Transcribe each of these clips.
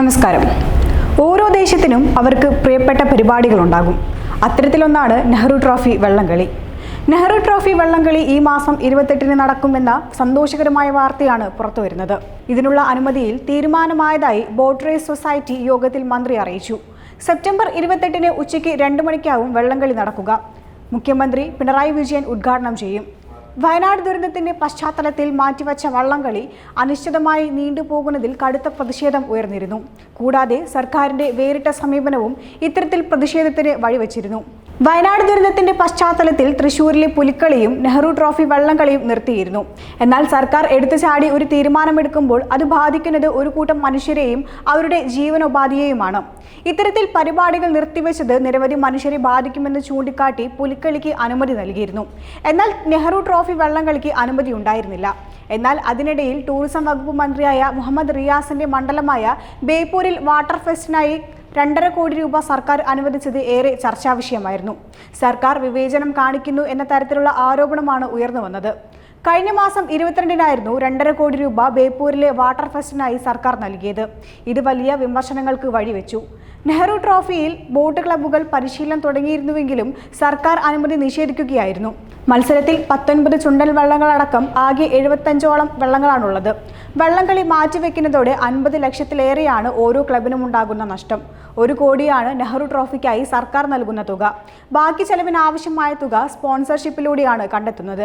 നമസ്കാരം. ഓരോ ദേശത്തിനും അവർക്ക് പ്രിയപ്പെട്ട പരിപാടികളുണ്ടാകും. അത്തരത്തിലൊന്നാണ് നെഹ്റു ട്രോഫി വള്ളംകളി. നെഹ്റു ട്രോഫി വള്ളംകളി ഈ മാസം ഇരുപത്തെട്ടിന് നടക്കുമെന്ന സന്തോഷകരമായ വാർത്തയാണ് പുറത്തു വരുന്നത്. ഇതിനുള്ള അനുമതിയിൽ തീരുമാനമായതായി ബോട്ട് റേസ് സൊസൈറ്റി യോഗത്തിൽ മന്ത്രി അറിയിച്ചു. സെപ്റ്റംബർ ഇരുപത്തെട്ടിന് ഉച്ചയ്ക്ക് രണ്ട് മണിക്കാവും വള്ളംകളി നടക്കുക. മുഖ്യമന്ത്രി പിണറായി വിജയൻ ഉദ്ഘാടനം ചെയ്യും. വയനാട് ദുരന്തത്തിന്റെ പശ്ചാത്തലത്തിൽ മാറ്റിവച്ച വള്ളംകളി അനിശ്ചിതമായി നീണ്ടുപോകുന്നതിൽ കടുത്ത പ്രതിഷേധം ഉയർന്നിരുന്നു. കൂടാതെ സർക്കാരിന്റെ വേറിട്ട സമീപനവും ഇത്തരത്തിൽ പ്രതിഷേധത്തിന് വഴിവെച്ചിരുന്നു. വയനാട് ദുരന്തത്തിന്റെ പശ്ചാത്തലത്തിൽ തൃശൂരിലെ പുലിക്കളിയും നെഹ്റു ട്രോഫി വള്ളംകളിയും നിർത്തിയിരുന്നു. എന്നാൽ സർക്കാർ എടുത്തുചാടി ഒരു തീരുമാനമെടുക്കുമ്പോൾ അത് ബാധിക്കുന്നത് ഒരു കൂട്ടം മനുഷ്യരെയും അവരുടെ ജീവനോപാധിയെയുമാണ്. ഇത്തരത്തിൽ പരിപാടികൾ നിർത്തിവെച്ചത് നിരവധി മനുഷ്യരെ ബാധിക്കുമെന്ന് ചൂണ്ടിക്കാട്ടി പുലിക്കളിക്ക് അനുമതി നൽകിയിരുന്നു. എന്നാൽ നെഹ്റു ട്രോഫി വള്ളംകളിക്ക് അനുമതി ഉണ്ടായിരുന്നില്ല. എന്നാൽ അതിനിടയിൽ ടൂറിസം വകുപ്പ് മന്ത്രിയായ മുഹമ്മദ് റിയാസിന്റെ മണ്ഡലമായ ബേപ്പൂരിൽ വാട്ടർ ഫെസ്റ്റിനായി രണ്ടര കോടി രൂപ സർക്കാർ അനുവദിച്ചത് ഏറെ ചർച്ചാ വിഷയമായിരുന്നു സർക്കാർ വിവേചനം കാണിക്കുന്നു എന്ന തരത്തിലുള്ള ആരോപണമാണ് ഉയർന്നു വന്നത്. കഴിഞ്ഞ മാസം ഇരുപത്തിരണ്ടിനായിരുന്നു രണ്ടര കോടി രൂപ ബേപ്പൂരിലെ വാട്ടർ ഫെസ്റ്റിനായി സർക്കാർ നൽകിയത്. ഇത് വലിയ വിമർശനങ്ങൾക്ക് വഴിവെച്ചു. നെഹ്റു ട്രോഫിയിൽ ബോട്ട് ക്ലബ്ബുകൾ പരിശീലനം തുടങ്ങിയിരുന്നുവെങ്കിലും സർക്കാർ അനുമതി നിഷേധിക്കുകയായിരുന്നു. മത്സരത്തിൽ പത്തൊൻപത് ചുണ്ടൽ വള്ളങ്ങളടക്കം ആകെ എഴുപത്തഞ്ചോളം വള്ളങ്ങളാണുള്ളത്. വള്ളംകളി മാറ്റിവെക്കുന്നതോടെ അൻപത് ലക്ഷത്തിലേറെയാണ് ഓരോ ക്ലബിനും ഉണ്ടാകുന്ന നഷ്ടം. ഒരു കോടിയാണ് നെഹ്റു ട്രോഫിക്കായി സർക്കാർ നൽകുന്ന തുക. ബാക്കി ചെലവിനാവശ്യമായ തുക സ്പോൺസർഷിപ്പിലൂടെയാണ് കണ്ടെത്തുന്നത്.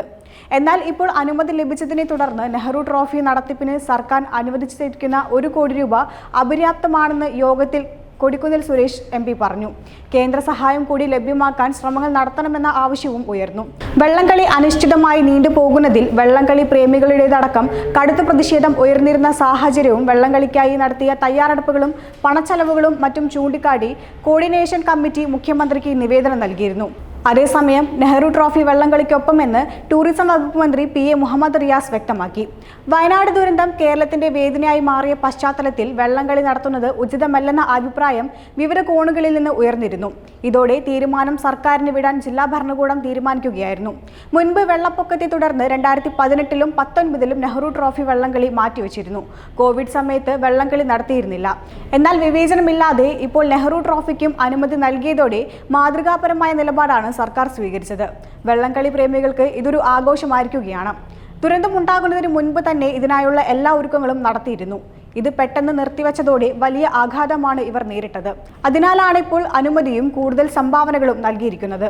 എന്നാൽ ഇപ്പോൾ അനുമതി ലഭിച്ചതിനെ തുടർന്ന് നെഹ്റു ട്രോഫി നടത്തിപ്പിന് സർക്കാർ അനുവദിച്ചിരിക്കുന്ന ഒരു കോടി രൂപ അപര്യാപ്തമാണെന്ന് യോഗത്തിൽ കൊടിക്കുന്നിൽ സുരേഷ് എം പി പറഞ്ഞു. കേന്ദ്ര സഹായം കൂടി ലഭ്യമാക്കാൻ ശ്രമങ്ങൾ നടത്തണമെന്ന ആവശ്യവും ഉയർന്നു. വെള്ളംകളി അനിശ്ചിതമായി നീണ്ടുപോകുന്നതിൽ വെള്ളംകളി പ്രേമികളുടേതടക്കം കടുത്ത പ്രതിഷേധം ഉയർന്നിരുന്ന സാഹചര്യവും വെള്ളംകളിക്കായി നടത്തിയ തയ്യാറെടുപ്പുകളും പണച്ചെലവുകളും മറ്റും ചൂണ്ടിക്കാട്ടി കോർഡിനേഷൻ കമ്മിറ്റി മുഖ്യമന്ത്രിക്ക് നിവേദനം നൽകിയിരുന്നു. അതേസമയം നെഹ്റു ട്രോഫി വള്ളംകളിക്കൊപ്പമെന്ന് ടൂറിസം വകുപ്പ് മന്ത്രി പി എ മുഹമ്മദ് റിയാസ് വ്യക്തമാക്കി. വയനാട് ദുരന്തം കേരളത്തിന്റെ വേദനയായി മാറിയ പശ്ചാത്തലത്തിൽ വള്ളംകളി നടത്തുന്നത് ഉചിതമല്ലെന്ന അഭിപ്രായം വിവിധ കോണുകളിൽ നിന്ന് ഉയർന്നിരുന്നു. ഇതോടെ തീരുമാനം സർക്കാരിന് വിടാൻ ജില്ലാ ഭരണകൂടം തീരുമാനിക്കുകയായിരുന്നു. മുൻപ് വെള്ളപ്പൊക്കത്തെ തുടർന്ന് രണ്ടായിരത്തി പതിനെട്ടിലും പത്തൊൻപതിലും നെഹ്റു ട്രോഫി വള്ളംകളി മാറ്റിവെച്ചിരുന്നു. കോവിഡ് സമയത്ത് വള്ളംകളി നടത്തിയിരുന്നില്ല. എന്നാൽ വിവേചനമില്ലാതെ ഇപ്പോൾ നെഹ്റു ട്രോഫിക്കും അനുമതി നൽകിയതോടെ മാതൃകാപരമായ നിലപാടാണ് സർക്കാർ സ്വീകരിച്ചത്. വെള്ളംകളി പ്രേമികൾക്ക് ഇതൊരു ആഘോഷമായിരിക്കുകയാണ്. ദുരന്തമുണ്ടാകുന്നതിന് മുൻപ് തന്നെ ഇതിനായുള്ള എല്ലാ ഒരുക്കങ്ങളും നടത്തിയിരുന്നു. ഇത് പെട്ടെന്ന് നിർത്തിവച്ചതോടെ വലിയ ആഘാതമാണ് ഇവർ നേരിട്ടത്. അതിനാലാണ് ഇപ്പോൾ അനുമതിയും കൂടുതൽ സംഭാവനകളും നൽകിയിരിക്കുന്നത്.